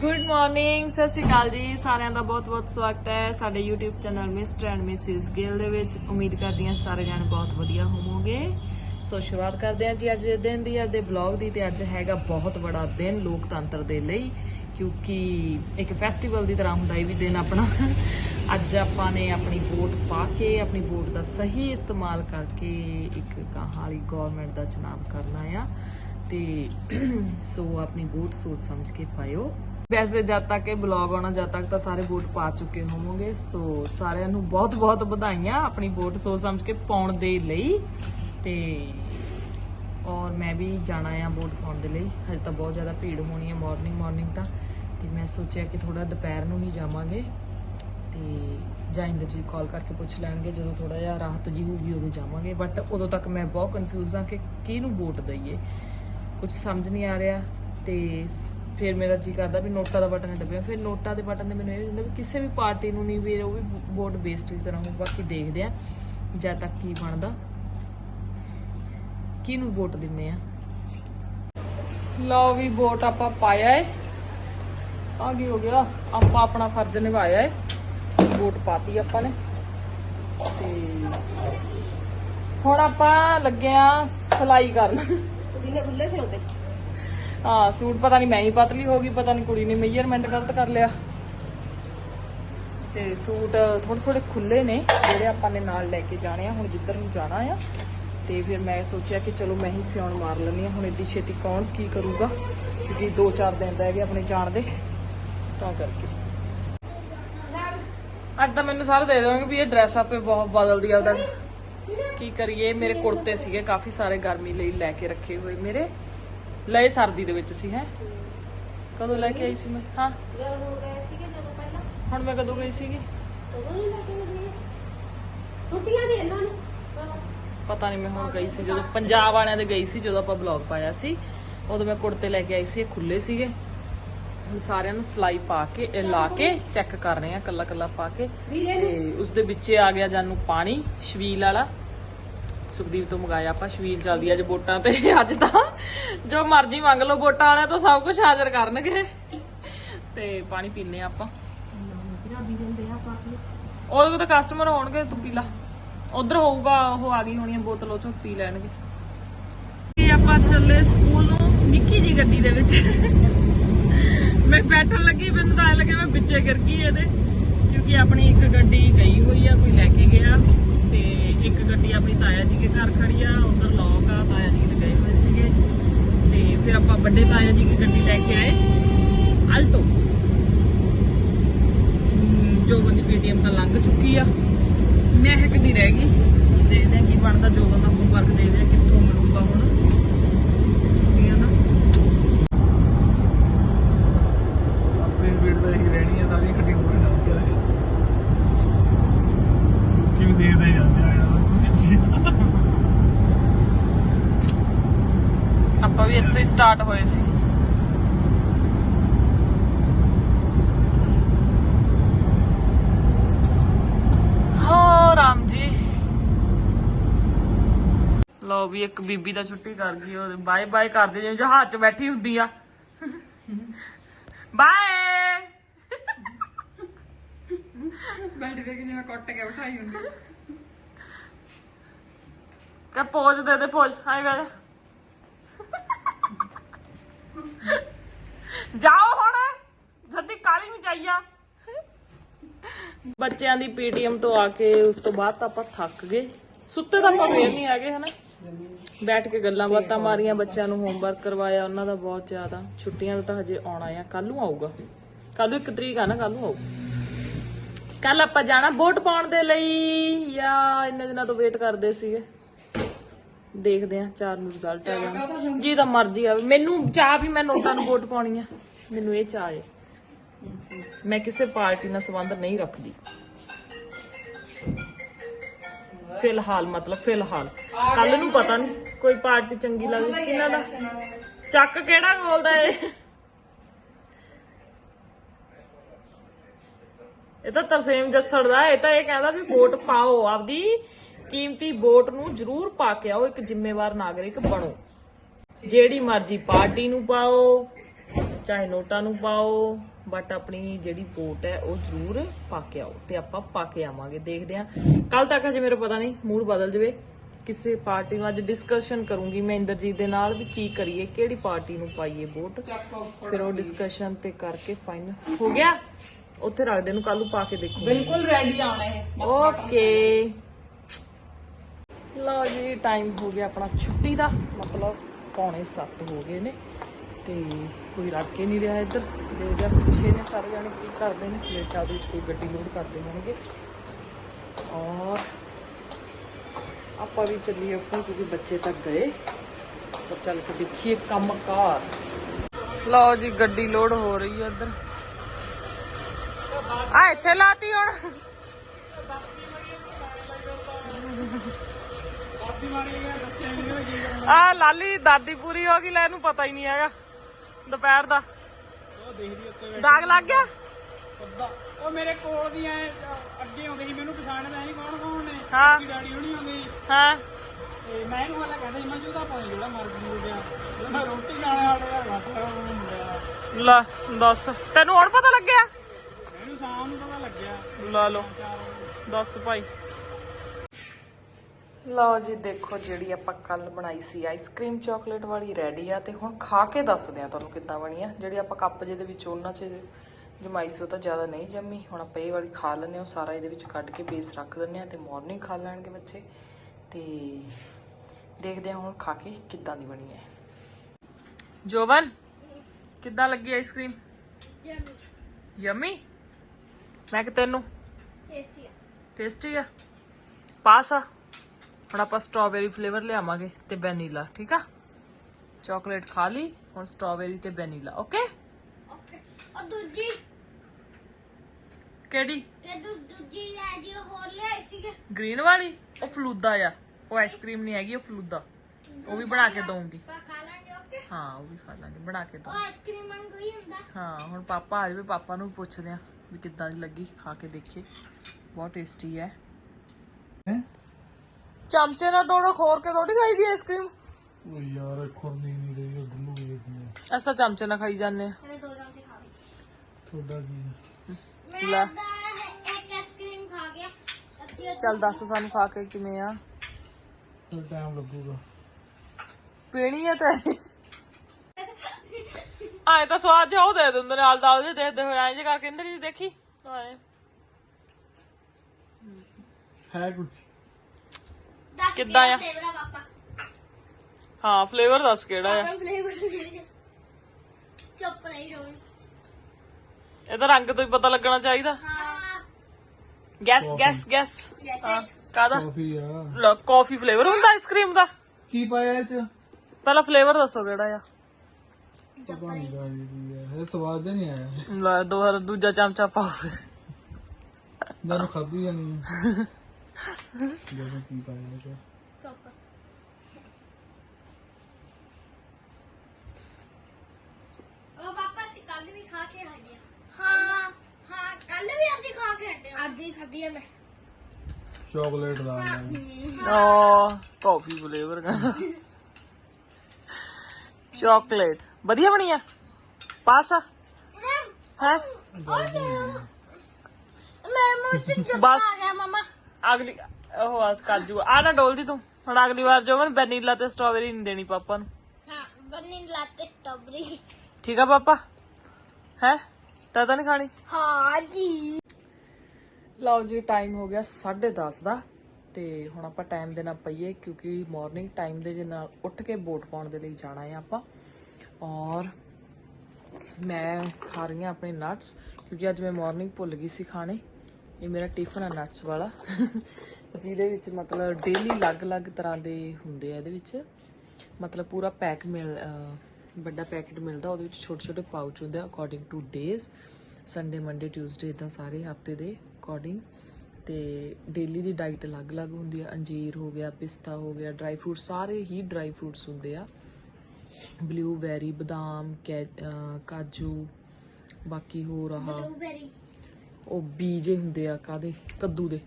Good morning ਸਤਿ ਸ਼੍ਰੀ ਅਕਾਲ ਜੀ। ਸਾਰਿਆਂ ਦਾ ਬਹੁਤ-ਬਹੁਤ ਸਵਾਗਤ ਹੈ ਸਾਡੇ YouTube channel mister and missus Gill ਦੇ ਵਿੱਚ। ਉਮੀਦ ਕਰਦੀ ਹਾਂ ਸਾਰੇ ਜਣ ਬਹੁਤ ਵਧੀਆ ਹੋਵੋਗੇ। ਸੋ ਸ਼ੁਰੂਆਤ ਕਰਦੇ ਹਾਂ ਜੀ ਅੱਜ ਦੇ ਦਿਨ ਦੀ, ਅੱਜ ਦੇ ਬਲੌਗ ਦੀ ਤੇ ਅੱਜ ਹੈਗਾ ਬਹੁਤ ਬੜਾ ਦਿਨ ਲੋਕਤੰਤਰ ਦੇ ਲਈ, ਕਿਉਂਕਿ ਇੱਕ ਫੈਸਟੀਵਲ ਦੀ ਤਰ੍ਹਾਂ ਹੁੰਦਾ ਇਹ ਵੀ ਦਿਨ ਆਪਣਾ। ਅੱਜ ਆਪਾਂ ਨੇ ਆਪਣੀ ਵੋਟ ਪਾ ਕੇ, ਆਪਣੀ ਵੋਟ ਦਾ ਸਹੀ ਇਸਤੇਮਾਲ ਕਰਕੇ ਇੱਕ ਗਾਹਾਂ ਵਾਲੀ ਗਵਰਨਮੈਂਟ ਦਾ ਚੁਣਾਵ ਕਰਨਾ ਆ। ਤੇ ਸੋ ਆਪਣੀ ਵੋਟ ਸੋਚ ਸਮਝ ਕੇ ਪਾਇਓ। ਵੈਸੇ ਜਦ ਤੱਕ ਇਹ ਬਲੌਗ ਆਉਣਾ, ਜਦ ਤੱਕ ਤਾਂ ਸਾਰੇ ਵੋਟ ਪਾ ਚੁੱਕੇ ਹੋਵੋਗੇ। ਸੋ ਸਾਰਿਆਂ ਨੂੰ ਬਹੁਤ-ਬਹੁਤ ਵਧਾਈਆਂ ਆਪਣੀ ਵੋਟ ਸੋਚ ਸਮਝ ਕੇ ਪਾਉਣ ਦੇ ਲਈ। ਤੇ ਔਰ ਮੈਂ ਵੀ ਜਾਣਾ ਆ ਵੋਟ ਪਾਉਣ ਦੇ ਲਈ। ਹਜੇ ਤਾਂ ਬਹੁਤ ਜ਼ਿਆਦਾ ਭੀੜ ਹੋਣੀ ਹੈ ਮਾਰਨਿੰਗ ਮਾਰਨਿੰਗ ਤਾਂ। ਤੇ ਮੈਂ ਸੋਚਿਆ ਕਿ ਥੋੜਾ ਦੁਪਹਿਰ ਨੂੰ ਹੀ ਜਾਵਾਂਗੇ। ਤੇ ਜਾਇੰਦਰ ਜੀ ਕਾਲ ਕਰਕੇ ਪੁੱਛ ਲੈਣਗੇ, ਜਦੋਂ ਥੋੜਾ ਜਿਹਾ ਰਾਹਤ ਜੀ ਹੋਊਗੀ, ਉਦੋਂ ਜਾਵਾਂਗੇ। ਬਟ ਉਦੋਂ ਤੱਕ ਮੈਂ ਬਹੁਤ ਕਨਫਿਊਜ਼ ਹਾਂ ਕਿ ਕਿਹਨੂੰ ਵੋਟ ਦਈਏ। ਕੁਝ ਸਮਝ ਨਹੀਂ ਆ ਰਿਹਾ। ਤੇ ਫਿਰ ਮੇਰਾ ਜੀ ਕਰਦਾ ਵੀ ਨੋਟਾਂ ਦਾ ਬਟਨ ਦਬਿਆ ਫਿਰ ਨੋਟਾਂ ਦੇ ਬਟਨ ਤੇ ਮੈਨੂੰ ਇਹ ਹੁੰਦਾ ਵੀ ਕਿਸੇ ਵੀ ਪਾਰਟੀ ਨੂੰ ਨਹੀਂ ਵੀ ਉਹ ਵੀ ਵੋਟ ਬੇਸਡ ਦੀ ਤਰ੍ਹਾਂ ਹੋ, ਬਾਕੀ ਦੇਖਦੇ ਆ ਜਦ ਤੱਕ ਕੀ ਬਣਦਾ। ਕਿਹਨੂੰ ਵੋਟ ਦਿੰਨੇ ਆ? ਲਓ ਵੀ ਵੋਟ ਆਪਾਂ ਪਾਇਆ ਏ। ਆ ਕੀ ਹੋ ਗਿਆ? ਆਪਾਂ ਆਪਣਾ ਫਰਜ਼ ਨਿਭਾਇਆ ਏ। ਵੋਟ ਪਾਤੀ ਆਪਾਂ ਨੇ। ਤੇ ਹੁਣ ਆਪਾਂ ਲੱਗੇ ਆ ਸਲਾਈ ਕਰਨ। ਕੁੜੀ ਨੇ ਹਾਂ, ਸੂਟ ਪਤਾ ਨਹੀਂ ਮੈਂ ਹੀ ਪਤਲੀ ਹੋ ਗਈ, ਪਤਾ ਨਹੀਂ ਕੁੜੀ ਨੇ ਮੇਜਰਮੈਂਟ ਗਲਤ ਕਰ ਲਿਆ। ਤੇ ਸੂਟ ਥੋੜੇ ਥੋੜੇ ਖੁੱਲੇ ਨੇ, ਜਿਹੜੇ ਆਪਾਂ ਨੇ ਨਾਲ ਲੈ ਕੇ ਜਾਣੇ ਆ, ਹੁਣ ਜਿੱਧਰ ਨੂੰ ਜਾਣਾ ਆ। ਤੇ ਫਿਰ ਮੈਂ ਸੋਚਿਆ ਕਿ ਚਲੋ ਮੈਂ ਹੀ ਸਿਉਣ ਮਾਰ ਲੈਂਦੀ ਆ ਹੁਣ ਏਡੀ ਛੇਤੀ ਕੌਣ ਕੀ ਕਰੂਗਾ? ਕਿਉਂਕਿ 2-4 ਦਿਨ ਰਹਿ ਗਏ ਆਪਣੇ ਜਾਣ ਦੇ, ਤਾਂ ਕਰਕੇ। ਅੱਜ ਤਾਂ ਮੈਨੂੰ ਸਾਰੇ ਦੇ ਦੇਣਗੇ ਵੀ ਇਹ ਡਰੈਸ ਆਪੇ ਬਹੁਤ ਬਦਲਦੀ ਆ ਉਹਦਾ। ਕੀ ਕਰੀਏ ਮੇਰੇ ਕੁੜਤੇ ਸੀਗੇ, ਕਾਫੀ ਸਾਰੇ ਗਰਮੀ ਲਈ ਲੈ ਕੇ ਰੱਖੇ ਹੋਏ ਮੇਰੇ। ਲਏ ਸਰਦੀ ਦੇ ਵਿੱਚ ਸੀ ਹੈ? ਕਦੋਂ ਲੈ ਕੇ ਆਈ ਸੀ ਮੈਂ? ਹਾਂ। ਜਦੋਂ ਹੋ ਗਏ ਸੀਗੇ ਜਦੋਂ ਪਹਿਲਾਂ ਹੁਣ ਮੈਂ ਕਦੋਂ ਗਈ ਸੀਗੀ? ਉਦੋਂ ਨਹੀਂ ਛੁੱਟੀਆਂ ਦੇ ਇਹਨਾਂ ਨੂੰ। ਪਤਾ ਨਹੀਂ ਮੈਂ ਹੁਣ ਗਈ ਸੀ ਜਦੋਂ ਪੰਜਾਬ ਵਾਲਿਆਂ ਦੇ ਗਈ ਸੀ ਜਦੋਂ ਆਪਾਂ ਬਲੌਗ ਪਾਇਆ ਸੀ। ਉਦੋਂ ਮੈਂ ਕੁੜਤੇ ਲੈ ਕੇ ਆਈ ਸੀ ਇਹ ਖੁੱਲੇ ਸੀਗੇ। ਹੁਣ ਸਾਰਿਆਂ ਨੂੰ ਸਲਾਈ ਪਾ ਕੇ ਇਹ ਲਾ ਕੇ ਚੈੱਕ ਕਰ ਰਹੇ ਆ ਕੱਲਾ ਕੱਲਾ ਪਾ ਕੇ। ਤੇ ਉਸ ਦੇ ਵਿੱਚ ਆ ਗਿਆ ਜਾਨੂੰ ਪਾਣੀ ਸ਼ਵੀਲ ਵਾਲਾ। ਸੁਖਦੀਪ ਤੋਂ ਮੰਗਾਇਆ, ਆਪਾਂ ਸ਼ਵੀਲ ਚੱਲਦੀ ਅੱਜ ਵੋਟਾਂ ਤੇ, ਅੱਜ ਤਾਂ ਜੋ ਮਰਜ਼ੀ ਮੰਗ ਲਓ, ਵੋਟਾਂ ਵਾਲਿਆਂ ਤੋਂ ਸਭ ਕੁਝ ਹਾਜ਼ਰ ਕਰਨਗੇ। ਤੇ ਪਾਣੀ ਪੀਨੇ ਆਪਾਂ। ਪੰਜਾਬੀ ਦਿੰਦੇ ਕਸਟਮਰ ਹੋਣਗੇ, ਤੂੰ ਪੀ ਲਾ। ਉਧਰ ਹੋਊਗਾ, ਉਹ ਆ ਗਈ ਹੋਣੀ ਬੋਤਲ, ਉਹ ਚੋਂ ਪੀ ਲੈਣਗੇ। ਤੇ ਆਪਾਂ ਚੱਲੇ ਸਕੂਲ ਨੂੰ, ਨਿੱਕੀ ਜੀ ਗੱਡੀ ਦੇ ਵਿੱਚ। ਮੈਂ ਬੈਠਣ ਲੱਗੀ, ਮੈਨੂੰ ਤਾਂ ਲੱਗਿਆ ਮੈਂ ਵਿੱਚੇ ਗਿਰ ਗਈ ਇਹਦੇ। ਕਿਉਂਕਿ ਆਪਣੀ ਇੱਕ ਗੱਡੀ ਗਈ ਹੋਈ ਆ, ਕੋਈ ਲੈ ਕੇ ਗਿਆ। ਇੱਕ ਗੱਡੀ ਆਪਣੀ ਤਾਇਆ ਜੀ ਦੇ ਘਰ ਖੜੀ ਆ ਉਧਰ ਲੋਕ ਆ ਤਾਇਆ ਜੀ ਦੇ ਗਏ ਹੋਏ ਸੀਗੇ। ਤੇ ਫਿਰ ਆਪਾਂ ਵੱਡੇ ਤਾਇਆ ਜੀ ਦੀ ਗੱਡੀ ਲੈ ਕੇ ਆਏ ਆਲਟੋ ਹਮ, ਜੋ ਬੰਦੀ ਪੀਟੀਐਮ ਤਾਂ ਲੰਘ ਚੁੱਕੀ ਆ। ਮਹਿਕ ਦੀ ਰਹਿ ਗਈ ਦੇਖਦੇ ਆ ਕੀ ਬਣਦਾ ਜੋ ਬੰਦਾ ਹੋਮਵਰਕ ਦੇਖਦੇ ਆ ਕਿੱਥੋਂ ਮਿਲੂਗਾ ਹੁਣ ਛੁੱਟੀਆਂ ਨਾ ਆਪਣੀ ਸਪੀਡ ਤਾਂ ਹੀ ਰਹਿਣੀ ਹੈ ਸਾਰੀ ਗੱਡੀ ਮੂਰੇ ਨਾ ਗਿਆ ਕਿਉਂ ਦੇਖਦੇ ਜਾਂਦੇ ਆ ਯਾਰ ਆਪਾਂ ਵੀ ਇੱਥੋਂ ਹੀ ਸਟਾਰਟ ਹੋਏ ਸੀ ਹਾਂ ਰਾਮ ਜੀ ਲਓ ਵੀ ਇੱਕ ਬੀਬੀ ਦਾ ਛੁੱਟੀ ਕਰ ਗਈ ਉਹ ਬਾਏ ਬਾਏ ਕਰਦੇ ਜਿਵੇਂ ਜਹਾਜ਼ 'ਚ ਬੈਠੀ ਹੁੰਦੀ ਆ। ਬਾਏ ਬੈਠ ਕੇ ਜਿਵੇਂ ਕੁੱਟ ਕੇ ਬਿਠਾਈ ਹੁੰਦੀ। ਕਹ ਪੋਜ ਦੇ ਦੇ ਪੋਜ। ਹਾਈ ਵੇ ਜਾਓ ਹੁਣ। ਜੱਦੀ ਕਾਲੀ ਮਚਾਈਆ ਬੱਚਿਆਂ ਦੀ ਪੀਟੀਐਮ ਤੋਂ ਆ ਕੇ ਉਸ ਤੋਂ ਬਾਅਦ ਤਾਂ ਆਪਾਂ ਥੱਕ ਗਏ। ਸੁੱਤੇ ਤਾਂ ਆਪਾਂ ਫੇਰ ਨਹੀਂ ਹੈਗੇ, ਹਨਾ? ਬੈਠ ਕੇ ਗੱਲਾਂ ਬਾਤਾਂ ਮਾਰੀਆਂ, ਬੱਚਿਆਂ ਨੂੰ ਹੋਮਵਰਕ ਕਰਵਾਇਆ, ਉਹਨਾਂ ਦਾ ਬਹੁਤ ਜ਼ਿਆਦਾ। ਛੁੱਟੀਆਂ ਦਾ ਤਾਂ ਹਜੇ ਆਉਣਾ ਆ ਕੱਲ ਨੂੰ ਆਊਗਾ। ਕੱਲ ਨੂੰ 1 ਤਰੀਕ ਆ ਨਾ ਕੱਲ ਨੂੰ ਆਊ। ਕੱਲ ਆਪਾਂ ਜਾਣਾ ਵੋਟ ਪਾਉਣ ਦੇ ਲਈ ਯਾ ਇੰਨੇ ਦਿਨਾਂ ਤੋਂ ਵੇਟ ਕਰਦੇ ਸੀਗੇ? ਦੇਖਦੇ ਆ ਚਾਰ ਨੂੰ ਰਿਜ਼ਲਟ ਆ ਜਾਣਾ। ਜੀ ਤਾਂ ਮਰਜ਼ੀ ਆਵੇ। ਮੈਨੂੰ ਚਾਹ ਵੀ ਮੈਂ ਨੋਟਾਂ ਨੂੰ ਵੋਟ ਪਾਉਣੀ ਆ। ਮੈਨੂੰ ਇਹ ਚਾਹ ਏ ਮੈਂ ਕਿਸੇ ਪਾਰਟੀ ਨਾਲ ਸੰਬੰਧ ਨਹੀਂ ਰੱਖਦੀ। ਫਿਲਹਾਲ ਮਤਲਬ ਫਿਲਹਾਲ। ਕੱਲ ਨੂੰ ਪਤਾ ਨਹੀਂ ਕੋਈ ਪਾਰਟੀ ਚੰਗੀ ਲੱਗਦੀ ਕਿਹਨਾਂ ਦਾ ਚੱਕ ਕਿਹੜਾ ਬੋਲਦਾ ਏ ਇਹ ਤਾਂ ਤਰਸੇਮ ਜੱਸੜ ਦਾ ਇਹ ਤਾਂ ਇਹ ਕਹਿੰਦਾ ਵੀ ਵੋਟ ਪਾਓ ਆਪਦੀ। ਕੀਮਤੀ ਵੋਟ ਨੂੰ ਜ਼ਰੂਰ ਪਾ ਕੇ ਆਓ ਇੱਕ ਜ਼ਿੰਮੇਵਾਰ ਨਾਗਰਿਕ ਬਣੋ। ਜਿਹੜੀ ਮਰਜ਼ੀ ਪਾਰਟੀ ਨੂੰ ਪਾਓ ਚਾਹੇ ਨੋਟਾਂ ਨੂੰ ਪਾਓ ਬਟ ਆਪਣੀ ਜਿਹੜੀ ਵੋਟ ਹੈ ਉਹ ਜ਼ਰੂਰ ਪਾ ਕੇ ਆਓ ਤੇ ਆਪਾਂ ਪਾ ਕੇ ਆਵਾਂਗੇ ਦੇਖਦੇ ਆ ਕੱਲ ਤੱਕ ਹਜੇ ਮੇਰਾ ਪਤਾ ਨਹੀਂ ਮੂਡ ਬਦਲ ਜਵੇ। ਕਿਸੇ ਪਾਰਟੀ ਨੂੰ ਅੱਜ ਡਿਸਕਸ਼ਨ ਕਰੂੰਗੀ ਮੈਂ ਇੰਦਰਜੀਤ ਦੇ ਨਾਲ ਵੀ ਕੀ ਕਰੀਏ ਕਿਹੜੀ ਪਾਰਟੀ ਨੂੰ ਪਾਈਏ ਵੋਟ। ਫਿਰ ਉਹ ਡਿਸਕਸ਼ਨ ਤੇ ਕਰਕੇ ਫਾਈਨਲ ਹੋ ਗਿਆ। ਉੱਥੇ ਰੱਖ ਦੇ ਨੂੰ ਕੱਲ ਨੂੰ ਪਾ ਕੇ ਦੇਖੋ ਬਿਲਕੁਲ ਰੈਡੀ ਆਉਣਾ ਇਹ। ਓਕੇ ਲਓ ਜੀ ਟਾਈਮ ਹੋ ਗਿਆ ਆਪਣਾ ਛੁੱਟੀ ਦਾ ਮਤਲਬ ਪੌਣੇ 7 ਹੋ ਗਏ ਨੇ ਤੇ ਕੋਈ ਰੱਖ ਕੇ ਨਹੀਂ ਰਿਹਾ ਇੱਧਰ ਦੇਖਦੇ ਆ ਪਿੱਛੇ ਨੇ ਸਾਰੇ ਜਾਣੇ ਕੀ ਕਰਦੇ ਨੇ ਮੇਰੇ ਖਿਆਲ ਦੇ ਵਿੱਚ ਕੋਈ ਗੱਡੀ ਲੋਡ ਕਰਦੇ ਹੋਣਗੇ ਔਰ ਆਪਾਂ ਵੀ ਚੱਲੀਏ ਉੱਪਰ ਕਿਉਂਕਿ ਬੱਚੇ ਤੱਕ ਗਏ ਤਾਂ ਚੱਲ ਕੇ ਦੇਖੀਏ ਕੰਮ ਕਾਰ ਲਓ ਜੀ ਗੱਡੀ ਲੋਡ ਹੋ ਰਹੀ ਹੈ ਇੱਧਰ ਆ ਇੱਥੇ ਲਾਤੀ ਹੁਣ ਆ ਲਾਲੀ ਦਾਦੀ ਪੂਰੀ ਹੋ ਗਈ ਲੈ ਇਹਨੂੰ ਪਤਾ ਹੀ ਨਹੀਂ ਹੈਗਾ। ਦੁਪਹਿਰ ਦਾ। ਦਾਗ ਲੱਗ ਗਿਆ? ਉਹ ਮੇਰੇ ਕੋਲ ਦੀ ਐ ਅੱਗੇ ਆਉਂਦੇ ਸੀ ਮੈਨੂੰ ਪਛਾਣਦਾ ਨਹੀਂ ਕੌਣ ਕੌਣ ਨੇ। ਹਾਂ। ਡੈਡੀ ਹੁਣੀ ਆਉਂਦੇ ਹਾਂ। ਤੇ ਮੈਂ ਇਹਨੂੰ ਹਾਲਾ ਕਹਿੰਦਾ ਮੈਂ ਜੂਦਾ ਪਾ ਜਿਹੜਾ ਮਰ ਗਿਆ ਮੈਂ ਰੋਟੀ ਖਾਣੇ ਵਾਲੇ ਦਾ ਘਾਟਾ ਉਹ ਮੁੰਡਾ। ਲੈ ਦੱਸ। ਤੈਨੂੰ ਹੁਣ ਪਤਾ ਲੱਗਿਆ? ਮੈਨੂੰ ਸ਼ਾਮ ਨੂੰ ਪਤਾ ਲੱਗਿਆ। ਲਾ ਲਓ। ਦੱਸ ਭਾਈ। ਲਓ ਜੀ ਦੇਖੋ ਜਿਹੜੀ ਆਪਾਂ ਕੱਲ ਬਣਾਈ ਸੀ ਆਈਸਕ੍ਰੀਮ ਚਾਕਲੇਟ ਵਾਲੀ ਰੈਡੀ ਆ। ਤੇ ਹੁਣ ਖਾ ਕੇ ਦੱਸਦੇ ਆ ਤੁਹਾਨੂੰ ਕਿੱਦਾਂ ਬਣੀ ਆ। ਜਿਹੜੀ ਆਪਾਂ ਕੱਪ ਜਿਹੇ ਦੇ ਵਿੱਚ ਉਹਨਾਂ 'ਚ ਜਮਾਈ ਸੀ ਉਹ ਤਾਂ ਜ਼ਿਆਦਾ ਨਹੀਂ ਜੰਮੀ। ਹੁਣ ਆਪਾਂ ਇਹ ਵਾਲੀ ਖਾ ਲੈਂਦੇ ਹਾਂ ਸਾਰਾ ਇਹਦੇ ਵਿੱਚ ਕੱਢ ਕੇ ਬੇਸ ਰੱਖ ਦਿੰਦੇ ਆ ਤੇ ਮਾਰਨਿੰਗ ਖਾ ਲੈਣਗੇ ਬੱਚੇ। ਤੇ ਦੇਖਦੇ ਹਾਂ ਹੁਣ ਖਾ ਕੇ ਕਿੱਦਾਂ ਦੀ ਬਣੀ ਹੈ। ਜੋਵਨ ਕਿੱਦਾਂ ਲੱਗੀ ਆਈਸਕ੍ਰੀਮ ਯਮੀ ਮੈਂ ਕਿ ਤੈਨੂੰ? ਟੇਸਟੀ ਆ। ਪਾਸ ਆ। ਹੁਣ ਆਪਾਂ ਸਟ੍ਰਾਬੇਰੀ ਫਲੇਵਰ ਲਿਆਵਾਂਗੇ ਤੇ ਵੈਨੀਲਾ ਠੀਕ ਆ? ਚਾਕਲੇਟ ਖਾ ਲਈ ਹੁਣ ਸਟ੍ਰਾਬੇਰੀ ਤੇ ਵੈਨੀਲਾ ਓਕੇ ਓਕੇ ਉਹ ਦੂਜੀ। ਕਿਹੜੀ? ਤੇ ਦੂ- ਦੂਜੀ ਲੈ ਜੀ ਹੋਰ ਲਿਆਈ ਸੀਗੇ। ਗ੍ਰੀਨ ਵਾਲੀ? ਉਹ ਫਲੂਦਾ ਆ। ਉਹ ਆਈਸਕ੍ਰੀਮ ਨਹੀਂ ਹੈਗੀ ਉਹ ਫਲੂਦਾ। ਉਹ ਵੀ ਬਣਾ ਕੇ ਦਊਂਗੀ। ਆਪਾਂ ਖਾ ਲਾਂਗੇ ਓਕੇ ਹਾਂ ਉਹ ਵੀ ਖਾ ਲਾਂਗੇ ਬਣਾ ਕੇ ਉਹ ਦਊਂ ਆਈਸਕ੍ਰੀਮ ਵਾਂਗੂ ਹੀ ਹੁੰਦਾ। ਹਾਂ ਹੁਣ ਪਾਪਾ ਆ ਜਾਵੇ ਪਾਪਾ ਨੂੰ ਵੀ ਪੁੱਛਦੇ ਆ ਵੀ ਕਿੱਦਾਂ ਦੀ ਲੱਗੀ ਖਾ ਕੇ ਦੇਖੀਏ। ਬਹੁਤ ਟੇਸਟੀ ਹੈ। ਹੈ? ਚਮਚੇ ਨਾਲ ਦੋੜੋ ਖੋਰ ਕੇ ਥੋੜੀ ਖਾਈ ਦੀ ਆਈਸਕ੍ਰੀਮ ਉਹ ਯਾਰ ਖੁਰਨੀ ਨਹੀਂ ਰਹੀ ਉਹ ਗੁੱਲੂ ਵੇਖਦੀ ਅਸੀਂ ਤਾਂ ਚਮਚੇ ਨਾਲ ਖਾਈ ਜਾਂਦੇ ਆ ਇਹਨੇ ਦੋ ਚਮਚੇ ਖਾ ਲਏ ਤੁਹਾਡਾ ਕੀ ਮੈਂ ਲੈ। ਇੱਕ ਆਈਸਕ੍ਰੀਮ ਖਾ ਗਿਆ। ਅੱਧੀ ਚੱਲ ਦੱਸ ਸਾਨੂੰ ਖਾ ਕੇ ਕਿਵੇਂ ਆ? ਤਾਂ ਟਾਈਮ ਲੱਗੂਗਾ। ਪੀਣੀ ਆ ਤੇ ਆਏ ਤਾਂ ਸਵਾਦ ਜਿਹਾ ਉਹ ਦੇ ਦਿੰਦੇ ਨਾਲ ਦਾਲ ਜੇ ਦੇਖਦੇ ਹੋਏ ਐਂ ਜੇ ਕਰਕੇ। ਇੰਦਰ ਜੀ ਦੇਖੀ? ਆਏ। ਹੈ ਕੁਝ ਦੱਸ ਕਿੱਦਾਂ ਆ? ਫਲੇਵਰ ਆ ਪਾਪਾ। ਹਾਂ ਫਲੇਵਰ ਦੱਸ ਕਿਹੜਾ ਆ? ਫਲੇਵਰ ਚੁੱਪ ਰਹੋ ਇਹਦਾ ਰੰਗ ਤੋਂ ਹੀ ਪਤਾ ਲੱਗਣਾ ਚਾਹੀਦਾ। ਹਾਂ। ਗੈਸ ਗੈਸ ਗੈਸ ਕਾਦਾ ਕਾਫੀ ਆ। ਲੋ ਕਾਫੀ ਫਲੇਵਰ ਹੁੰਦਾ ਆਈਸਕ੍ਰੀਮ ਦਾ? ਕੀ ਪਾਇਆ ਇਹ ਚ? ਪਹਿਲਾਂ ਫਲੇਵਰ ਦੱਸੋ ਕਿਹੜਾ ਆ। ਪਤਾ ਨਹੀਂ ਕੀ ਇਹ ਸਵਾਦ ਜਿਹਾ ਨਹੀਂ ਆਇਆ। ਲੈ ਦੋ ਦੂਜਾ ਚਮਚਾ ਪਾਓ ਫਿਰ। ਖਾਧੀ ਜਾਨੀ ਹੈ। ਜਦੋਂ ਕੀ ਪਾਇਆ ਇਹ ਚ ਚੁੱਪ ਉਹ ਪਾਪਾ ਅਸੀਂ ਕੱਲ ਵੀ ਖਾ ਕੇ ਹਟੇ ਹਾਂ। ਹਾਂ। ਕੱਲ ਵੀ ਅਸੀਂ ਖਾ ਕੇ ਹਟੇ ਅੱਜ ਹੀ ਖਾਧੀ ਆ ਮੈਂ। ਚਾਕਲੇਟ ਦਾ ਓ ਕਾਫੀ ਫਲੇਵਰ ਦਾ ਚਾਕਲੇਟ ਵਧੀਆ ਬਣੀ ਆ? ਪਾਸ ਆ? ਹੈ? ਮੈਂ ਮੂੰਹ ਚ ਚੁੱਪ ਬਸ। ਆ ਗਿਆ ਮਮਾ। ਅਗਲੀ ਉਹ ਆ ਕਾਜੂ ਆ ਨਾ ਡੋਲਦੀ ਤੂੰ। ਹੁਣ ਅਗਲੀ ਵਾਰ ਜੋਵਨ ਵੈਨੀਲਾ ਤੇ ਸਟ੍ਰਾਬੇਰੀ ਨਹੀਂ ਦੇਣੀ ਪਾਪਾ ਨੂੰ। ਹਾਂ ਬੰਨੀ ਲਾਤੇ ਸਟ੍ਰਾਬੇਰੀ ਠੀਕ ਆ ਪਾਪਾ? ਹੈ? ਤਾਂ ਤਾਂ ਨਹੀਂ ਖਾਣੀ? ਹਾਂ ਜੀ। ਲਓ ਜੀ ਟਾਈਮ ਹੋ ਗਿਆ 10:30 ਦਾ। ਤੇ ਹੁਣ ਆਪਾਂ ਟਾਈਮ ਦੇ ਨਾਲ ਪਈਏ ਕਿਉਂਕਿ ਮਾਰਨਿੰਗ ਟਾਈਮ ਦੇ ਜੇ ਨਾਲ ਉੱਠ ਕੇ ਵੋਟ ਪਾਉਣ ਦੇ ਲਈ ਜਾਣਾ ਹੈ ਆਪਾਂ। ਔਰ ਮੈਂ ਖਾ ਰਹੀ ਹਾਂ ਆਪਣੇ ਨਟਸ ਕਿਉਂਕਿ ਅੱਜ ਮੈਂ ਮਾਰਨਿੰਗ ਭੁੱਲ ਗਈ ਸੀ ਖਾਣੇ। ਇਹ ਮੇਰਾ ਟਿਫਨ ਹੈ ਨਟਸ ਵਾਲਾ। ਜਿਹਦੇ ਵਿੱਚ ਮਤਲਬ ਡੇਲੀ ਅਲੱਗ-ਅਲੱਗ ਤਰ੍ਹਾਂ ਦੇ ਹੁੰਦੇ ਆ ਇਹਦੇ ਵਿੱਚ। ਮਤਲਬ ਪੂਰਾ ਪੈਕ ਮਿਲ ਵੱਡਾ ਪੈਕੇਟ ਮਿਲਦਾ, ਉਹਦੇ ਵਿੱਚ ਛੋਟੇ ਛੋਟੇ ਪਾਊਚ ਹੁੰਦੇ ਆ according to days Sunday Monday Tuesday ਇਦਾਂ ਸਾਰੇ ਹਫ਼ਤੇ ਦੇ ਅਕੋਰਡਿੰਗ ਤੇ ਡੇਲੀ ਦੀ ਡਾਈਟ ਅਲੱਗ-ਅਲੱਗ ਹੁੰਦੀ ਆ। ਅੰਜੀਰ ਹੋ ਗਿਆ, ਪਿਸਤਾ ਹੋ ਗਿਆ ਡਰਾਈ ਫਰੂਟ ਸਾਰੇ ਹੀ ਡਰਾਈ ਫਰੂਟਸ ਹੁੰਦੇ ਆ। ਬਲੂਬੈਰੀ ਬਦਾਮ, ਕੈ- ਕਾਜੂ, ਬਾਕੀ ਹੋਰ ਆਹ ਬਲੂਬੈਰੀ ਉਹ ਬੀਜੇ ਹੁੰਦੇ ਆ ਕਾਦੇ ਕੱਦੂ ਦੇ।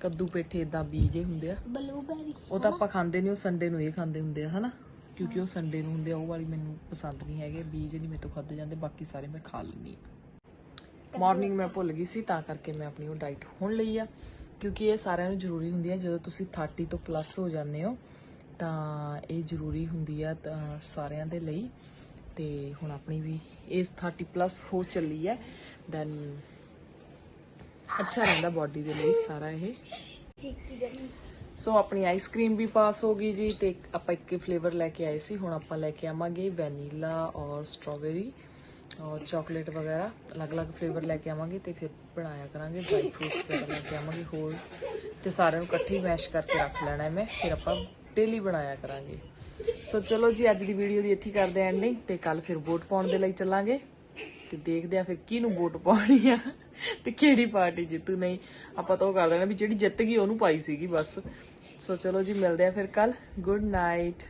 ਕੱਦੂ ਪੇਠੇ ਇਦਾਂ ਬੀਜੇ ਹੁੰਦੇ ਆ। ਬਲੂਬੈਰੀ ਉਹ ਤਾਂ ਆਪਾਂ ਖਾਂਦੇ ਨਹੀਂ ਉਹ ਸੰਡੇ ਨੂੰ ਇਹ ਖਾਂਦੇ ਹੁੰਦੇ ਆ ਹਨਾ? ਕਿਉਂਕਿ ਉਹ ਸੰਡੇ ਨੂੰ ਹੁੰਦੇ ਆ ਉਹ ਵਾਲੀ ਮੈਨੂੰ ਪਸੰਦ ਨਹੀਂ ਹੈਗੇ ਬੀਜ ਨਹੀਂ ਮੇਰੇ ਤੋਂ ਖਾਦੇ ਜਾਂਦੇ ਬਾਕੀ ਸਾਰੇ ਮੈਂ ਖਾ ਲੈਂਦੀ ਹਾਂ। ਮਾਰਨਿੰਗ ਮੈਂ ਭੁੱਲ ਗਈ ਸੀ ਤਾਂ ਕਰਕੇ ਮੈਂ ਆਪਣੀ ਉਹ ਡਾਈਟ ਹੁਣ ਲਈ ਆ ਕਿਉਂਕਿ ਇਹ ਸਾਰਿਆਂ ਨੂੰ ਜ਼ਰੂਰੀ ਹੁੰਦੀ ਹੈ ਜਦੋਂ ਤੁਸੀਂ 30 ਤੋਂ ਪਲੱਸ ਹੋ ਜਾਂਦੇ ਹੋ ਤਾਂ ਇਹ ਜ਼ਰੂਰੀ ਹੁੰਦੀ ਆ ਸਾਰਿਆਂ ਦੇ ਲਈ। ਤੇ ਹੁਣ ਆਪਣੀ ਵੀ ਇਸ 30 ਪਲੱਸ ਹੋ ਚੱਲੀ ਹੈ। ਦੈਨ ਅੱਛਾ ਰਹਿੰਦਾ ਬਾਡੀ ਦੇ ਲਈ ਸਾਰਾ ਇਹ। ਸੋ ਆਪਣੀ ਆਈਸਕ੍ਰੀਮ ਵੀ ਪਾਸ ਹੋ ਗਈ ਜੀ ਤੇ ਆਪਾਂ ਇੱਕ ਫਲੇਵਰ ਲੈ ਕੇ ਆਏ ਸੀ। ਹੁਣ ਆਪਾਂ ਲੈ ਕੇ ਆਵਾਂਗੇ ਵੈਨੀਲਾ ਔਰ ਸਟ੍ਰਾਬੇਰੀ ਔਰ ਚਾਕਲੇਟ ਵਗੈਰਾ। ਅਲੱਗ-ਅਲੱਗ ਫਲੇਵਰ ਲੈ ਕੇ ਆਵਾਂਗੇ ਤੇ ਫਿਰ ਬਣਾਇਆ ਕਰਾਂਗੇ। ਡਰਾਈ ਫਰੂਟਸ ਵਗੈਰਾ ਲੈ ਕੇ ਆਵਾਂਗੇ ਹੋਰ। ਤੇ ਸਾਰਿਆਂ ਨੂੰ ਇਕੱਠੇ ਮੈਸ਼ ਕਰਕੇ ਰੱਖ ਲੈਣਾ ਹੈ ਮੈਂ। ਫਿਰ ਆਪਾਂ ਡੇਲੀ ਬਣਾਇਆ ਕਰਾਂਗੇ। ਸੋ ਚਲੋ ਜੀ, ਅੱਜ ਦੀ ਵੀਡੀਓ ਦੀ ਇੱਥੇ ਕਰਦੇ ਐਂਡਿੰਗ ਤੇ ਕੱਲ ਫਿਰ ਵੋਟ ਪਾਉਣ ਦੇ ਲਈ ਚੱਲਾਂਗੇ। ਤੇ ਦੇਖਦੇ ਆ ਫਿਰ ਕਿਹਨੂੰ ਵੋਟ ਪਾਉਣੀ ਆ ਤੇ ਕਿਹੜੀ ਪਾਰਟੀ ਜਿੱਤੂ, ਨਹੀਂ, ਆਪਾਂ ਤਾਂ ਉਹ ਕਰ ਲੈਣਾ ਵੀ ਜਿਹੜੀ ਜਿੱਤ ਗਈ ਉਹਨੂੰ ਪਾਈ ਸੀਗੀ ਬਸ। ਸੋ ਚਲੋ ਜੀ, ਮਿਲਦੇ ਆ ਫਿਰ ਕੱਲ ਗੁੱਡ ਨਾਈਟ